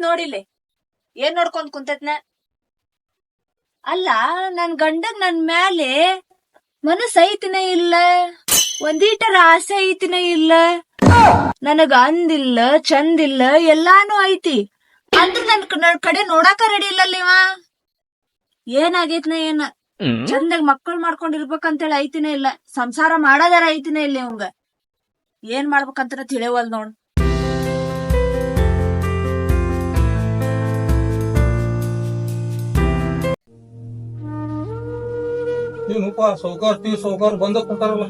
ನೋಡಿಲ್ಲಿ. ಏನ್ ನೋಡ್ಕೊಂಡ್ ಕುಂತೈತ್ನ? ಅಲ್ಲ ನನ್ ಗಂಡಗ್ ನನ್ ಮ್ಯಾಲೆ ಮನಸ್ಸು ಐತಿನ ಇಲ್ಲ? ಒಂದೀಟರ ಆಸೆ ಐತಿನ ಇಲ್ಲ? ನನಗ ಅಂದಿಲ್ಲ ಚಂದಿಲ್ಲ ಎಲ್ಲಾನು ಐತಿ. ಅಂದ್ರ ನನ್ ಕಡೆ ನೋಡಾಕ ರೆಡಿ ಇಲ್ಲಲ್ಲ ಇವ. ಏನಾಗೈತ್ನ ಏನ? ಚಂದಾಗ ಮಕ್ಕಳು ಮಾಡ್ಕೊಂಡಿರ್ಬೇಕಂತೇಳಿ ಐತಿನ ಇಲ್ಲ. ಸಂಸಾರ ಮಾಡೋದಾರ ಐತಿನ ಇಲ್ಲ ಇವಂಗ. ಏನ್ ಮಾಡ್ಬೇಕಂತ ತಿಳಿಯವಲ್ ನೋಡ್. ಏನಪ್ಪ ಸೌಕಾರ್ತಿ ಸೌಕಾರ ಬಂದ ಕುಂತಾರಲ್ಲ.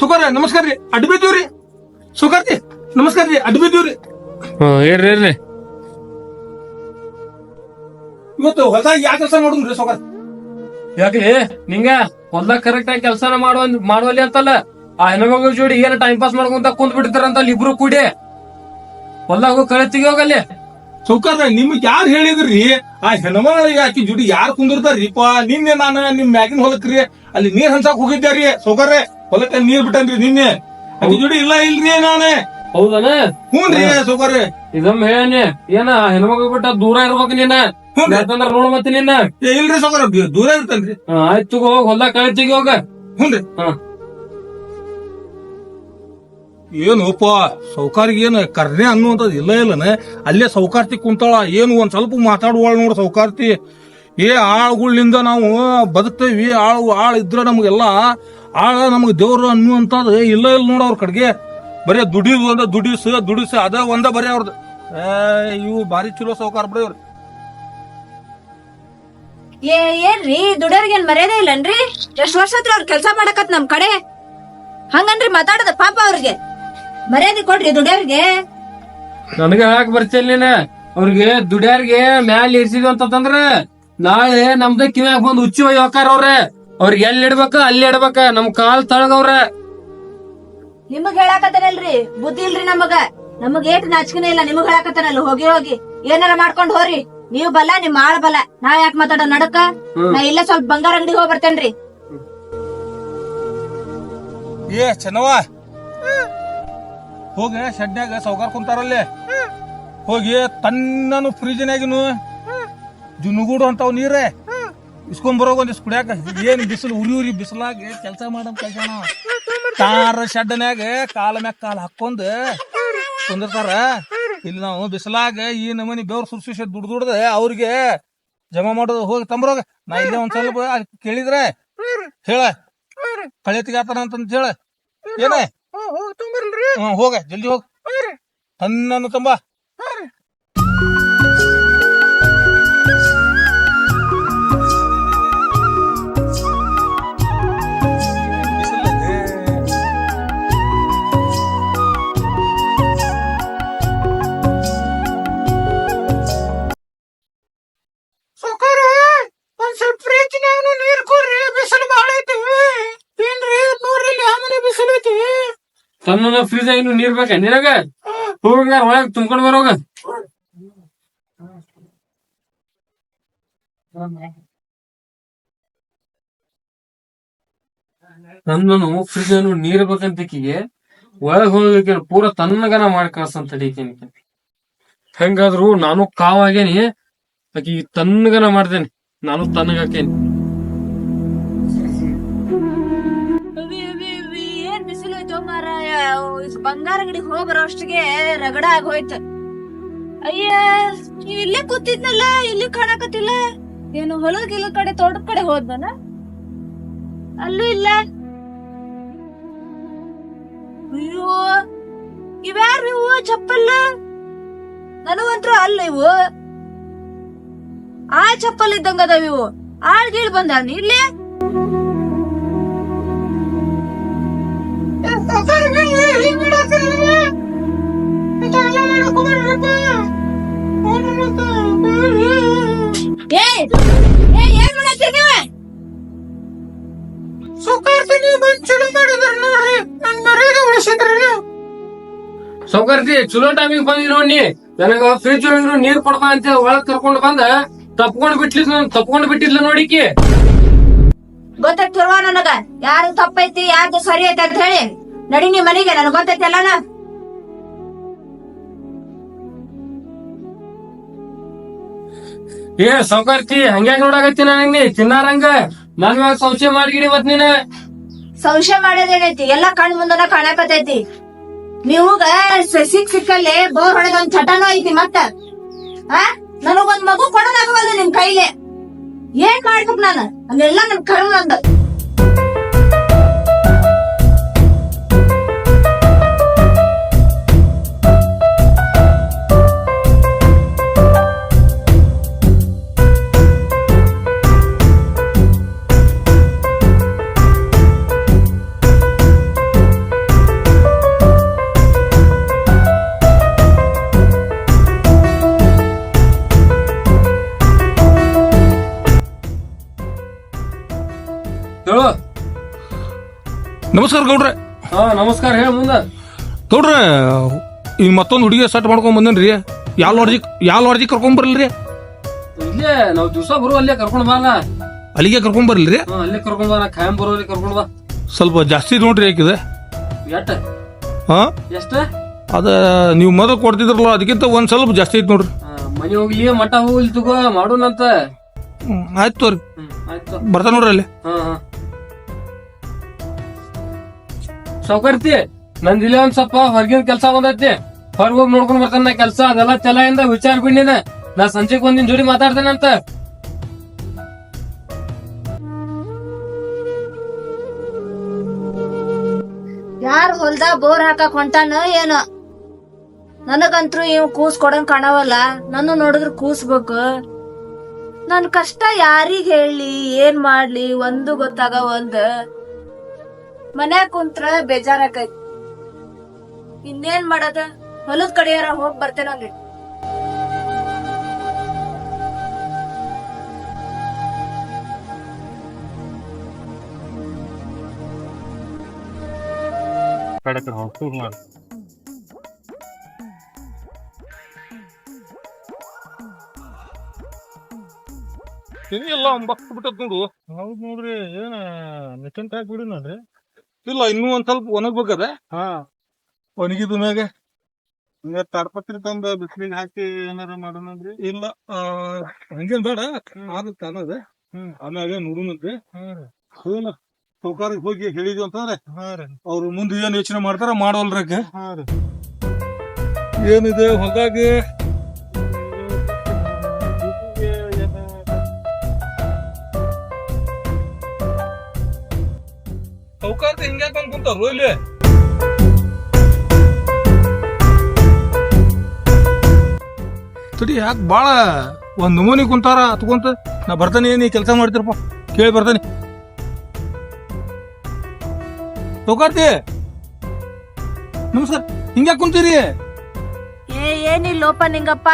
ಸುಕಾರ ನಮಸ್ಕಾರ ರೀ ಅಡ್ಡ ಬಿದ್ದೀವ್ರಿ ಸುಕಾರ್ತಿ ನಮಸ್ಕಾರ ರೀ ಅಡ್ಡ ಬಿದ್ದೀವ್ರಿ ಹ್ಮ್ ಇರ್ರಿ ಇರ್ರಿ. ಇವತ್ತು ಹೊಸ ಯಾವ ಕೆಲಸ ಮಾಡುದ್ರಿ ಸೌಕಾರ ಯಾಕ್ರಿ ನಿಂಗ ಹೊಲ್ದಾಗ ಕರೆಕ್ಟ್ ಆಗಿ ಕೆಲಸನ ಮಾಡುವ ಮಾಡುವಲ್ಲಿ ಅಂತಲ್ಲ ಆ ಹೆಣ್ಮಗಳ ಜೋಡಿ ಏನ ಟೈಮ್ ಪಾಸ್ ಮಾಡ್ಕೊಂತ ಕುಂತ್ ಬಿಡ್ತಾರಂತ ಅಲ್ಲಿ ಇಬ್ರು ಕೂಡಿ. ಹೊಲ್ದಾಗ ಕಳೆ ತೆಗಿಯೋಗಲ್ಲಿ. ಸೌಕಾರ ನಿಮ್ಗೆ ಯಾರು ಹೇಳಿದ್ರಿ? ಆ ಹೆಣ್ಮಗಳಿಗೆ ಆಕಿ ಜುಡಿ ಯಾರು ಕುಂದಿರ್ತಾರೀಪ ನಿನ್ನೆ ನಾನು ನಿಮ್ ಮ್ಯಾಗಿನ ಹೊಲಕ್ರಿ ಅಲ್ಲಿ ನೀರ್ ಹಂಚಾಕ್ ಹೋಗಿದ್ದೆ ರೀ ಸೌಕರ್ಯ ಹೊಲಕ್ಕೆ ನೀರ್ ಬಿಟ್ಟನ್ರಿ ನಿನ್ನೆ. ಆಕಿ ಜುಡಿ ಇಲ್ಲ ಇಲ್ರಿ ನಾನೇ. ಹೌದನ? ಹ್ಞೂನ್ರಿ ಸೌಕರ್ಯ ಇದಮ್ ಹೇಳಿ ಏನ ಹೆಣ್ಮಗಳು ಬಿಟ್ಟ ದೂರ ಇರ್ಬೇಕು ನೀನ? ಯಾಕಂದ್ರ ನೋಡ ಮತ್ತೆ ನಿನ್ನ? ಏ, ಇಲ್ರಿ ಸೌಕರ್ಯ ದೂರ ಇರ್ತನ್ರಿ. ಆಯ್ತು ಹೋಗ್ ಹೊಲ್ದಾಗ ಕಳೆ ಹೋಗ. ಹ್ಞೂನ್ರಿ ಹಾ. ಏನೋಪ ಸೌಕಾರಿಗೆ ಏನು ಕರ್ನೆ ಅನ್ನುವಂಥದ್ದು ಇಲ್ಲ ಇಲ್ಲನೆ? ಅಲ್ಲೇ ಸೌಕಾರ್ತಿ ಕುಂತಾಳ, ಏನು ಒಂದು ಸ್ವಲ್ಪ ಮಾತಾಡುವಳು ನೋಡು ಸೌಕಾರ್ತಿ. ಏ ಆಳುಗಳಿಂದ ನಾವು ಬದುಕ್ತೇವಿ, ಆಳು ಆಳು ಇದ್ರೆ ನಮಗೆಲ್ಲ ಆಳ ನಮಗೆ ದೇವ್ರು ಅನ್ನುವಂಥದ್ದು ಇಲ್ಲ ಇಲ್ಲ ನೋಡು ಅವ್ರ ಕಡೆಗೆ. ಬರೀ ದುಡಿದು ಅಂದ್ರೆ ದುಡಿಸು ದುಡಿಸು, ಅದ ಒಂದ ಬರೀ ಅವ್ರದ್ದು ಇವು ಭಾರಿ ಚಲೋ ಸೌಕಾರ ಬಿಡಿ ಅವ್ರಿ ಏ, ಏನ್ರಿ ದುಡಿಯೋರ್ಗೆ ಏನ್ ಮರ್ಯಾದೆ ಇಲ್ಲನ್ರಿ? ಎಷ್ಟ್ ವರ್ಷ ಹತ್ರ ಅವ್ರ ಕೆಲ್ಸ ಮಾಡಕತ್ ನಮ್ ಕಡೆ? ಹಂಗನ್ರಿ ಮಾತಾಡದ ಪಾಪ ಅವ್ರಿಗೆ. ಮರ್ಯಾದೆ ಕೊಡ್ರಿ ದುಡಿಯವ್ರಿಗೆ ನನಗ ಯಾಕೆ ಬರ್ತಿಲ್ಲ ನೀನ? ಅವ್ರಿಗೆ ದುಡಿಯಾರ್ಗೆ ಮ್ಯಾಲ ಇರ್ಸಿದ್ವಿ ಅಂತಂದ್ರ ನಾಳೆ ನಮ್ದ ಕಿವ್ಯಾಗ ಬಂದ್ ಹುಚ್ಚಿ ಒಯ್ಯಿ ಹೋಕಾರ ಅವ್ರೆ. ಅವ್ರಿಗೆ ಎಲ್ಲಿ ಇಡ್ಬೇಕ ಅಲ್ಲಿ ಇಡ್ಬೇಕ ನಮ್ ಕಾಲ್ ತಳಗವ್ರ. ನಿಮಗ್ ಹೇಳಾಕತ್ತಾನಲ್ರಿ ಬುದ್ಧಿ ಇಲ್ರಿ ನಮಗ. ನಮಗ್ ಏಟ್ ನಾಚಿಕೆನೇ ಇಲ್ಲ ನಿಮಗ್ ಹೇಳಾಕತ್ತಾನಲ್ಲ ಹೋಗಿ ಹೋಗಿ. ಏನಾರ ಮಾಡ್ಕೊಂಡ್ ಹೋರಿ. ನೀವ್ ಬಲ್ಲ ನಿಮ್ ಆಳ್ ಬಲ್ಲ. ನಾ ಯಾಕೆ ಮಾತಾಡೋ ನಡಕ? ನಾ ಇಲ್ಲ ಸ್ವಲ್ಪ ಬಂಗಾರ ಅಂಗಡಿ ಹೋಗಿ ಬರ್ತೇನ್ರಿ. ಏ ಚೆನ್ನವ ಹೋಗಿ ಶೆಡ್ನ್ಯಾಗ ಸೌಕಾರ ಕುಂತಾರಲ್ಲಿ ಹೋಗಿ ತನ್ನನು ಫ್ರಿಜ್ನಾಗಿನು ಜುನುಗೂಡು ಅಂತಾವ್ ನೀರೇ ಇಸ್ಕೊಂಡ್ ಬರೋ ಒಂದಿಸ್ ಕುಡಿಯಾಕ ಏನ್ ಬಿಸಿಲು ಉರಿ ಉರಿ ಬಿಸಿಲಾಗ ಕೆಲಸ ಮಾಡಮ್ ಕೆಲ್ಸ ತಾರ ಶೆಡ್ನ್ಯಾಗ ಕಾಲ ಮ್ಯಾಗ ಕಾಲ ಹಾಕೊಂಡ್ ಕುಂದಿರ್ತಾರ ಇಲ್ಲಿ ನಾವು ಬಿಸಿಲಾಗ ಈ ನಮನಿ ಬೆವ್ರ ಸುರ್ಸುಸಿ ದುಡ್ದು ದುಡ್ದ ಅವ್ರಿಗೆ ಜಮಾ ಮಾಡೋದು ಹೋಗಿ ತಂಬ್ರೋಗ ನಾ ಇಲ್ಲೇ ಒಂದ್ ಸ್ವಲ್ಪ ಕೇಳಿದ್ರೆ ಹೇಳ ಕಳೆ ತೆಗಿತಾನ ಅಂತಂತ ಹೇಳ ಏನೇ ಹೋಗ ಜಲ್ದಿ ಹೋಗ. ತನ್ನನ್ನು ತಂಬ. ನೀರ್ ಬೇಕ ನಿನಗ? ಹೋಗ ಒಳಗ್ ತುಂಬ್ಕೊಂಡ್ ಬರೋಗ? ನನ್ನನು ಫ್ರಿಜ್ ನೀರ್ ಬೇಕಂತಿಕಿಗೆ ಒಳಗ್ ಹೋಗಿ ಪೂರ ತನ್ನಗನ ಮಾಡಿ ಕಳ್ಸಂತ ತಡೀಕೇನಿ ಹೆಂಗಾದ್ರು ನಾನು ಕಾವಾಗೇನಿ, ಆಕಿ ತನ್ನಗನ ಮಾಡ್ತೇನೆ, ನಾನು ತನ್ನಗಾಕೇನಿ ಬಂಗಾರ ಅಂಗಡಿಗೆ ಹೋಗ್ಬರೋ ಅಷ್ಟಿಗೆ ರಗಡ ಆಗೋಯ್ತು ಅಯ್ಯ, ನೀವ್ ಇಲ್ಲೇ ಕೂತಿದ್ನಲ್ಲ, ಇಲ್ಲಿ ಕಾಣಕತ್ತಿಲ್ಲ. ಏನು ಹೊಲದ ಗಿಲ ಕಡೆ, ತೋಟದ ಕಡೆ ಹೋದ್ನ ಅಲ್ಲೂ ಇಲ್ಲ. ಅಯ್ಯೋ ಇವ್ಯಾರು ಇವು? ಚಪ್ಪಲ್ಲ? ನನಗಂತೂ ಅಲ್ಲ ಇವು. ಆ ಚಪ್ಪಲ್ ಇದ್ದಂಗ ಅದಾವ ಇವು. ಆಳ್ ಗೀಳ್ ನೀ ಇಲ್ಲೇ? ಸೌಕರ್ತಿ, ಚಲೋ ಟೈಮಿಗೆ ಬಂದಿ ನೋಡಿ ನನಗ ಫ್ರಿಜ್ ಒಳಗಿರೋ ನೀರ್ ಕೊಡ್ಬಾ ಅಂತ ಒಳಗ್ ಕರ್ಕೊಂಡ್ ಬಂದ, ತಪ್ಕೊಂಡ್ ಬಿಟ್ಲಿ ತಪ್ಕೊಂಡ್ ಬಿಟ್ಟಿದ್ಲ ನೋಡಿಕಿ ಗೊತ್ತಾಗ್ತಿರುವ ನನಗ? ಯಾರು ತಪ್ಪೈತಿ ಯಾರು ಸರಿ ಐತಿ ಅಂತ ಹೇಳಿ. ನಡಿ ನೀ ಮನೆಗೆ ನನಗ್ ಗೊತ್ತೈತಿ ಎಲ್ಲಾನ ಏ ಸೌಕರ್ತಿ ಹಂಗ್ಯಾಕ್ ನೋಡಾಕತ್ತಿ ನನಗ್ ನೀ? ತಿನ್ನಾರಂಗ ನನ್ ಮ್ಯಾಗ ಸಂಶಯ ಮಾಡಿಗಿಡಿ ಮತ್ ನೀನ. ಸಂಶಯ ಮಾಡೋದೇನೈತಿ? ಎಲ್ಲಾ ಕಣ್ ಮುಂದನ ಕಾಣಕತೈತಿ ನೀವು ಸಿಕ್ ಸಿಕ್ಕಲ್ಲಿ ಬೋರ್ ಹೊಡೆದ ಒಂದ್ ಚಟನೂ ಐತಿ ಮತ್ತ? ಆ? ನನಗೊಂದ್ ಮಗು ಕೊಡೋದಾಗವಲ್ದು ನಿಮ್ ಕೈಲಿ ಏನ್ ಮಾಡ್ಬೇಕು ನಾನು? ಅದೆಲ್ಲ ನನ್ ಕರು ನಂದು ಹೇಳು. ನಮಸ್ಕಾರ ಗೌಡ್ರೆ. ಹಾ ನಮಸ್ಕಾರ ಹೇಳ ಮುಂದ. ಗೌಡ್ರೆ ಈ ಮತ್ತೊಂದು ಹುಡುಗಿ ಸೆಟ್ ಮಾಡ್ಕೊಂಡ್ ಬಂದೇನ್ರಿ? ಯಾವ ಲಾಡ್ಜಿ ಯಾವ ಲಾಡ್ಜಿ ಕರ್ಕೊಂಡ್ ಬರಲ್ರಿ? ಇಲ್ಲೇ ನಾವ್ ದಿವಸ ಬರುವ ಅಲ್ಲೇ ಕರ್ಕೊಂಡ್ ಬಾ ಅಲ್ಲಿಗೆ ಕರ್ಕೊಂಡ್ ಬರಲ್ರಿ? ಹಾ ಅಲ್ಲೇ ಕರ್ಕೊಂಡ್ ಬಾ ನಾ ಖಾಯಂ ಬರೋಲ್ಲಿ ಕರ್ಕೊಂಡ್ ಬಾ. ಸ್ವಲ್ಪ ಜಾಸ್ತಿ ನೋಡ್ರಿ ಯಾಕಿದೆ ಎಷ್ಟ ಹಾ? ಎಷ್ಟ? ಅದ ನೀವು ಮೊದಲು ಕೊಡ್ತಿದ್ರಲ್ಲ ಅದಕ್ಕಿಂತ ಒಂದ್ ಸ್ವಲ್ಪ ಜಾಸ್ತಿ ಐತಿ ನೋಡ್ರಿ. ಮನೆ ಹೋಗ್ಲಿ ಮಠ ಹೋಗ್ಲಿ ತಗೋ ಮಾಡೋಣಂತ. ಆಯ್ತು ತೋರಿ ಆಯ್ತು ಬರ್ತಾ ನೋಡ್ರಿ ಅಲ್ಲಿ. ಹಾ ಹಾ. ಸೌಕರ್ತಿ ನಂದಿಲ್ಲ ಒಂದ್ ಸ್ವಲ್ಪ ಹೊರಗಿನ ಕೆಲ್ಸ ಬಂದೈತಿ ಹೊರಗ್ ಹೋಗಿ ನೋಡ್ಕೊಂಡ್ ಬರ್ತಾನ ಕೆಲ್ಸ, ಅದೆಲ್ಲ ತಲೆಯಿಂದ ವಿಚಾರ ಬಿಡಿನ ನಾ ಸಂಜೆಗ್ ಒಂದಿನ ಜೋಡಿ ಮಾತಾಡ್ತೇನಂತ. ಯಾರ್ ಹೊಲ್ದ ಬೋರ್ ಹಾಕಕ್ ಹೊಂಟಾನ ಏನೋ? ನನಗಂತ್ರು ಇವ್ ಕೂಸ್ ಕೊಡಂಗ್ ಕಾಣವಲ್ಲ, ನನ್ನ ನೋಡಿದ್ರ ಕೂಸ್ಬೇಕು. ನನ್ ಕಷ್ಟ ಯಾರಿಗ್ ಹೇಳಿ ಏನ್ ಮಾಡ್ಲಿ, ಒಂದು ಗೊತ್ತಾಗವಲ್ದ. ಮನ್ಯಾಗ ಕುಂತ್ರ ಬೇಜಾರಾಕೈತಿ ಇನ್ನೇನ್ ಮಾಡದ? ಹೊಲದ ಕಡೆಯಾರ ಹೋಗ್ ಬರ್ತೇನಲ್ಲಿ ತಿನಿ ಎಲ್ಲ ಬಕ್ ಬಿಟ್ಟದ್ ನೋಡು. ಹೌದ್ ನೋಡ್ರಿ ಏನ ಮಿಟನ್ ಹಾಕಿ ಬಿಡಿ ನೋಡ್ರಿ ಇಲ್ಲ ಇನ್ನೂ ಒಂದ್ ಸ್ವಲ್ಪ ಒಣಗ್ಬೇಕದ ಹಾ. ಒಣಗಿದ ಮ್ಯಾಗ? ತಾಡ್ಪತ್ರಿ ತಂದ ಬಿಸಿಲಿಗೆ ಹಾಕಿ ಏನಾರ ಮಾಡೋಣಂದ್ರಿ ಇಲ್ಲ ಆ, ಹಂಗೇನ್ ಬೇಡ. ಆಗುತ್ತೆ ಅನ್ನೋದು ಆಮ್ಯಾಗ ನೋಡೋಣಂತ್ರಿ ಹೌದಲ್ಲ ಸೌಕಾರಿಗೆ ಹೋಗಿ ಹೇಳಿದ್ವಿ ಅಂತಂದ್ರೆ ಅವ್ರು ಮುಂದೆ ಏನ್ ಯೋಚನೆ ಮಾಡ್ತಾರ ರೀ. ಏನಿದೆ ಹೊಲದಾಗ? ಕುಂತಾರು ಇಲ್ಲಿ ತಡಿ ಯಾಕೆ ಭಾಳ ಒಂದು ನಮೂನಿ ಕುಂತಾರ? ಹತ್ಕೊಂತ ನಾ ಬರ್ತಾನೆ ನೀ ಕೆಲಸ ಮಾಡ್ತಿರಪ್ಪ. ಕೇಳಿ ಬರ್ತಾನೆ. ಸೌಕಾರ್ತಿ? ನಮಸ್ಕಾರ. ಹಿಂಗ್ಯಾಕ್ ಕುಂತೀರಿ? ಏ ಏನಿಲ್ಲೋಪ ನಿಂಗಪ್ಪ.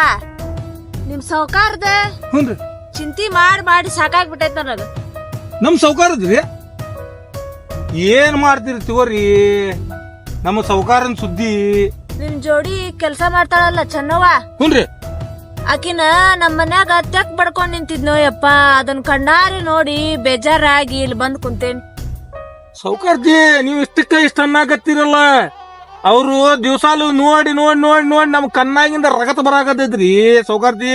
ನಿಮ್ ಸೌಕಾರದ? ಹ್ಞೂ ರೀ ಚಿಂತಿ ಮಾಡಿ ಮಾಡಿ ಸಾಕಾಗ್ಬಿಟ್ಟೈತ ನನಗೆ. ನಮ್ ಸೌಕಾರದ್ರಿ? ಏನ್ ಮಾಡ್ತೀರಿ ತಿವರಿ ನಮ್ಮ ಸೌಕಾರನ್ ಸುದ್ದಿ. ನಿಮ್ ಜೋಡಿ ಕೆಲ್ಸ ಮಾಡ್ತಾಳಲ್ಲ ಚೆನ್ನವ್ವ? ಹುನ್ರಿ. ಆಕಿನ ನಮ್ಮ ಮನ್ಯಾಗ ತೆಕ್ ಬಡ್ಕೊಂಡ್ ನಿಂತಿದ್ನೋ ಯಪ್ಪ ಅದನ್ ಕಣ್ಣಾರಿ ನೋಡಿ ಬೇಜಾರಾಗಿ ಇಲ್ಲಿ ಬಂದ್ ಕುಂತೇನಿ. ಸೌಕಾರ್ಜಿ ನೀವು ಇಷ್ಟಕ್ಕ ಇಷ್ಟ ಅನ್ನಾಕತ್ತೀರಲ್ಲ ಅವರು ದಿವ್ಸಾಲು ನೋಡಿ ನೋಡಿ ನೋಡಿ ನೋಡಿ ನಮ್ ಕಣ್ಣಾಗಿಂದ ರಗತ ಬರಾಕತ್ತೈತ್ರಿ. ಸೌಕಾರ್ಜಿ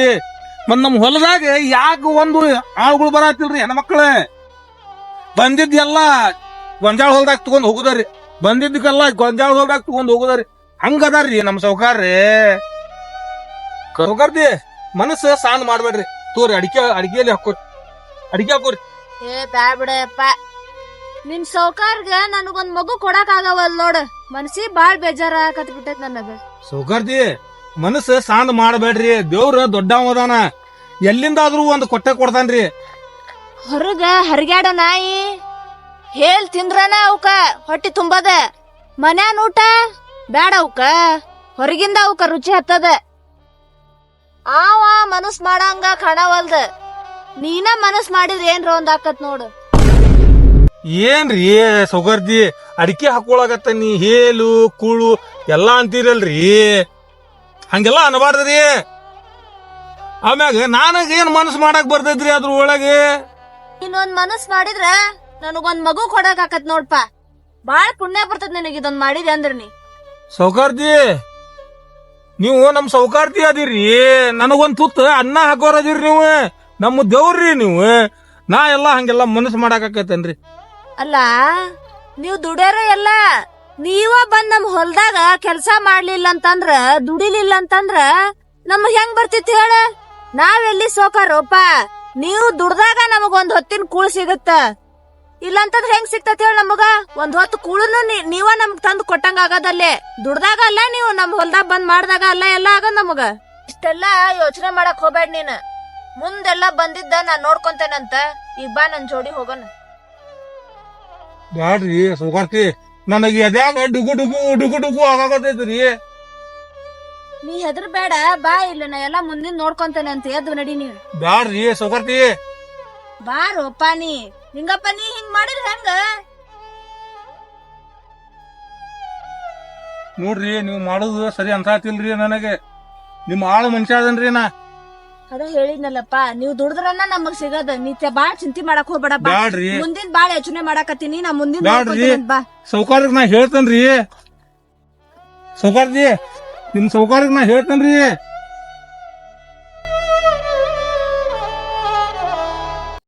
ಮತ್ ನಮ್ ಹೊಲದಾಗ ಯಾಕೆ ಒಂದು ಆಳುಗಳು ಬರಾತಿಲ್ರಿ ಹೆಣ್ಮಕ್ಳ? ಬಂದಿದ್ದೆಲ್ಲ ಗೊಂಜಾಳ ಹೊಲ್ದಾಗ ತಗೊಂಡ್ ಹೋಗುದಾರಿ. ಬಂದಿದ್ದಕ್ಕೆಲ್ಲ ಗೊಂಜಾಳ ಹೊಲ್ದಾಗ ತಗೊಂಡ್ ಹೋಗುದಾರಿ. ಹಂಗದಾರ್ರಿ ನಮ್ ಸೌಕಾರ್ರಿ. ಸೌಕಾರ್ದಿ ಮನಸ್ಸು ಸಾನ್ ಮಾಡ್ಬೇಡ್ರಿ. ತೋರಿ ಅಡಿಕೆ ಅಡಿಗೆಯಲ್ಲಿ ಹಾಕೋರಿ. ಅಡಿಗೆ ಹಾಕೋರಿ. ಏ ಬ್ಯಾ ಬಿಡಪ್ಪ ನಿನ್ ಸೌಕಾರ್ಗೆ ನನಗೊಂದ್ ಮಗು ಕೊಡಕ್ ಆಗವಲ್ ನೋಡ. ಮನ್ಸಿ ಬಾಳ್ ಬೇಜಾರ ಕತ್ ಬಿಟ್ಟೈತ್ ನನಗ. ಸೌಕಾರ್ದಿ ಮನಸ್ಸು ಸಾಂದ್ ಮಾಡಬೇಡ್ರಿ. ದೇವ್ರ ದೊಡ್ಡವದಾನ ಎಲ್ಲಿಂದಾದ್ರೂ ಒಂದು ಕೊಟ್ಟೆ ಕೊಡ್ತಾನ್ರಿ. ಹೊರಗ ಹರಿಗ್ಯಾಡ ನಾಯಿ. ಹೇಳ್ ತಿಂದ್ರನ ಅವಕ ಹೊಟ್ಟಿ ತುಂಬದ. ಮನ್ಯಾನ ಊಟ? ಬ್ಯಾಡ ಅವಕ. ಹೊರಗಿಂದ ಅವಕ ರುಚಿ ಹತ್ತದ. ಆವ ಮನಸ್ ಮಾಡಂಗ ಕಾಣವಲ್ದ. ನೀನ ಮನಸ್ ಮಾಡಿದ್ರ ಏನ್ರ ಒಂದ್ ಆಕತ್ ನೋಡು. ಏನ್ರಿ ಸೌಗರ್ದಿ? ಅಡಿಕೆ ಹಾಕೊಳಗತ್ತ ನೀ ಹೇಲು ಕೂಳು ಎಲ್ಲಾ ಅಂತೀರಲ್ರಿ? ಹಂಗೆಲ್ಲ ಅನ್ಬಾರ್ದ್ರಿ. ಆಮ್ಯಾಗ ನನಗ ಏನ್ ಮನಸ್ ಮಾಡಕ್ ಬರ್ತೈತ್ರಿ ಅದ್ರ ಒಳಗೆ? ಇನ್ನೊಂದ್ ಮನಸ್ ಮಾಡಿದ್ರ ನನಗೊಂದ್ ಮಗು ಕೊಡಕ್ ಆಕತ್ ನೋಡ್ಪ. ಬಾಳ ಪುಣ್ಯ ಬರ್ತದ ನಿನಗೆ ಇದೊಂದ್ ಮಾಡಿದೆ ಅಂದ್ರ ನೀ. ಸೌಕಾರ್ತಿ ನೀವು ನಮ್ ಸೌಕಾರ್ತಿ ಅದಿರಿ. ನನಗೊಂದ್ ತುತ್ತ ಅನ್ನ ಹಾಕೋರದಿರಿ ನೀವು. ನಮ್ಮ ದೇವ್ರಿ ನೀವು. ನಾ ಎಲ್ಲ ಹಂಗೆಲ್ಲ ಮನಸ್ಸು ಮಾಡಾಕತ್ತೇನ್ರಿ ಅಲ್ಲ ನೀವ್ ದುಡ್ಯಾರ ಎಲ್ಲ ನೀವ ಬಂದ್ ನಮ್ ಹೊಲ್ದಾಗ ಕೆಲ್ಸ ಮಾಡ್ಲಿಲ್ಲ ಅಂತಂದ್ರ ದುಡಿಲಿಲ್ಲ ಅಂತಂದ್ರ ನಮ್ಗ್ ಹೆಂಗ್ ಬರ್ತಿತ್ತು ಹೇಳ? ನಾವೆಲ್ಲಿ ಸೋಕಾರೋಪ? ನೀವು ದುಡ್ದಾಗ ನಮಗೊಂದ್ ಹೊತ್ತಿನ ಕೂಳ್ ಸಿಗುತ್ತ? ಇಲ್ಲಂತಂದ್ರ ಹೆಂಗ್ ಸಿಕ್ತತಿ ಹೇಳ ನಮಗ? ಒಂದ್ ಹೊತ್ತು ಕೂಡನು ನೀ- ನೀವ ನಮ್ಗ್ ತಂದು ಕೊಟ್ಟಂಗ ಆಗದಲ್ಲೇ. ದುಡ್ದಾಗ ಅಲ್ಲ ನೀವು ನಮ್ ಹೊಲ್ದಾಗ ಬಂದ್ ಮಾಡ್ದಾಗ ಅಲ್ಲ ಎಲ್ಲ ಆಗದ್ ನಮಗ. ಇಷ್ಟೆಲ್ಲ ಯೋಚನೆ ಮಾಡಕ್ ಹೋಗ್ಬೇಡ ನೀನ್. ಮುಂದೆಲ್ಲ ಬಂದಿದ್ದ ನಾನ್ ನೋಡ್ಕೊಂತೇನಂತ. ಈಗ ಬಾ ನನ್ ಜೋಡಿ ಹೋಗೋಣ. ಬ್ಯಾಡ್ರಿ ಸುಗಾರ್ತಿ ನನಗೆ ಎದ್ಯಾಗ ಡುಗು ಡುಗು ಡುಗು ಡುಗು ಆಗಾಕತ್ತೈತ್ರಿ. ನೀ ಹೆದ್ರ ಬೇಡ ಬಾ ಇಲ್ಲ ನಾ ಎಲ್ಲಾ ಮುಂದಿನ ನೋಡ್ಕೊಂತೇನೆ ಅಂತ ಎದ್ದು ನಡಿ ನೀ ಬ್ಯಾಡ್ರಿ ಸೌಕಾರ್ತಿ ಬಾರೋಪ್ಪ ನೀ. ನಿಂಗಪ್ಪ ನೀ ಹಿಂಗ್ ಮಾಡಿದ್ರ ಹೆಂಗ? ನೋಡ್ರಿ ನೀವು ಮಾಡೋದು ಸರಿ ಅನ್ಸಾತಿಲ್ರಿ ನನಗೆ. ನಿಮ್ಮ ಆಳು ಮನುಷ್ಯ ಅದನ್ರಿ ನಾ. ಅದ ಹೇಳಿದ್ನಲ್ಲಪ್ಪ ನೀವ್ ದುಡ್ದ್ರನ್ನ ನಮಗ್ ಸಿಗದ. ನಿತ್ಯ ಬಾಳ್ ಚಿಂತೆ ಮಾಡಕ್ ಹೋಗ್ಬೇಡ ಬಾ. ಬ್ಯಾಡ್ರಿ. ಮುಂದಿನ ಬಾಳ್ ಯೋಚನೆ ಮಾಡಾಕತ್ತೀನಿ ನಾ ಮುಂದಿನ ಬ್ಯಾಡ್ರಿ. ಬಾ. ಸೌಕಾರಕ್ಕೆ ನಾ ಹೇಳ್ತೇನ್ರಿ. ಸೌಕಾರ್ಜಿ ನಿಮ್ ಸೌಕಾರಕ್ಕೆ ನಾ ಹೇಳ್ತೇನ್ರಿ.